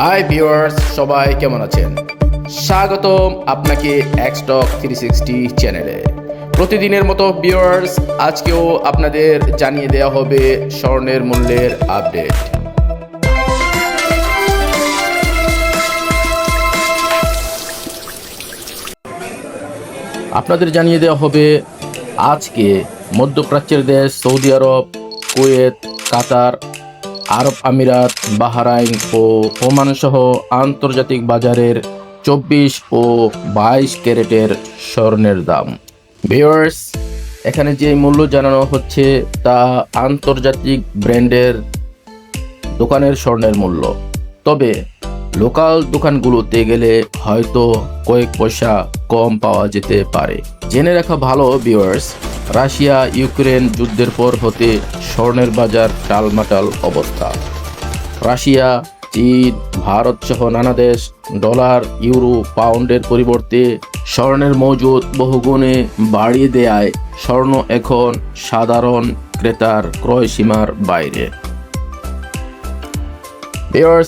Hi viewers সবাই কেমন আছেন? স্বাগতম আপনাকে এক্সটক থ্রি সিক্সটি চ্যানেলে প্রতিদিনের মতো ভিউয়ার্স আজকেও আপনাদের জানিয়ে দেওয়া হবে স্বর্ণের মূল্যের আপডেট আপনাদের জানিয়ে দেওয়া হবে, আজকে মধ্যপ্রাচ্যের দেশ সৌদি আরব, কুয়েত, কাতার আরব আমিরাত, বাহারাইন ও ওমান সহ আন্তর্জাতিক বাজারের চব্বিশ ও বাইশ ক্যারেটের স্বর্ণের দাম। ভিউয়ার্স, এখানে যে মূল্য জানানো হচ্ছে তা আন্তর্জাতিক ব্র্যান্ডের দোকানের স্বর্ণের মূল্য। তবে লোকাল দোকানগুলোতে গেলে হয়তো কয়েক পয়সা কম পাওয়া যেতে পারে। জেনে রাখা ভালো, ভিউয়ার্স রাশিয়া ইউক্রেন যুদ্ধের পর হতে স্বর্ণের বাজার টালমাটাল অবস্থা। রাশিয়া, চীন, ভারত সহ নানা দেশ ডলার, ইউরো, পাউন্ডের পরিবর্তে স্বর্ণের মজুদ বহুগুণে বাড়িয়ে দেয়ায় স্বর্ণ এখন সাধারণ ক্রেতার ক্রয় সীমার বাইরে।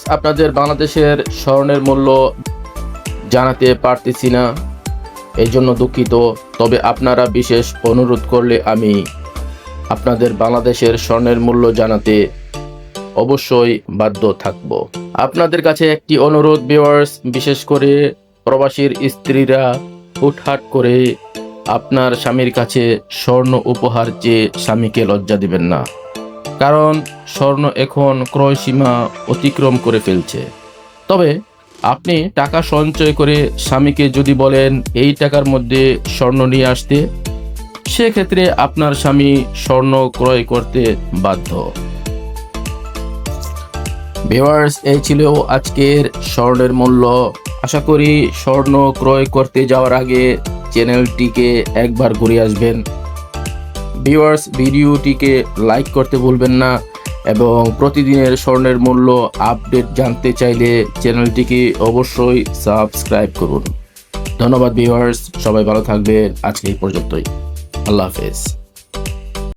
আপনাদের বাংলাদেশের স্বর্ণের মূল্য জানাতে পারতেছি না। এই জন্য দুঃখিত, তবে আপনারা বিশেষ অনুরোধ করলে আমি আপনাদের বাংলাদেশের স্বর্ণের মূল্য জানাতে অবশ্যই বাধ্য থাকব। আপনাদের কাছে একটি অনুরোধ ভিউয়ার্স বিশেষ করে প্রবাসীর স্ত্রীরা হুটহাট করে আপনার স্বামীর কাছে স্বর্ণ উপহার চেয়ে স্বামীকে লজ্জা দিবেন না, কারণ স্বর্ণ এখন ক্রয় সীমা অতিক্রম করে ফেলছে। তবে আপনি টাকা সঞ্চয় করে স্বামীকে যদি বলেন, এই টাকার মধ্যে স্বর্ণ নিয়ে আসতে, সেক্ষেত্রে আপনার স্বামী স্বর্ণ ক্রয় করতে বাধ্য। ভিউয়ার্স, এই ছিল আজকের স্বর্ণের মূল্য। আশা করি স্বর্ণ ক্রয় করতে যাওয়ার আগে চ্যানেলটিকে একবার ঘুরে আসবেন। ভিউয়ার্স, ভিডিওটিকে লাইক করতে ভুলবেন না। এবং প্রতিদিনের স্বর্ণের মূল্য আপডেট জানতে চাইলে চ্যানেলটিকে অবশ্যই সাবস্ক্রাইব করুন। ধন্যবাদ ভিউয়ার্স, সবাই ভালো থাকবেন। আজকে এই পর্যন্তই। আল্লাহ হাফেজ।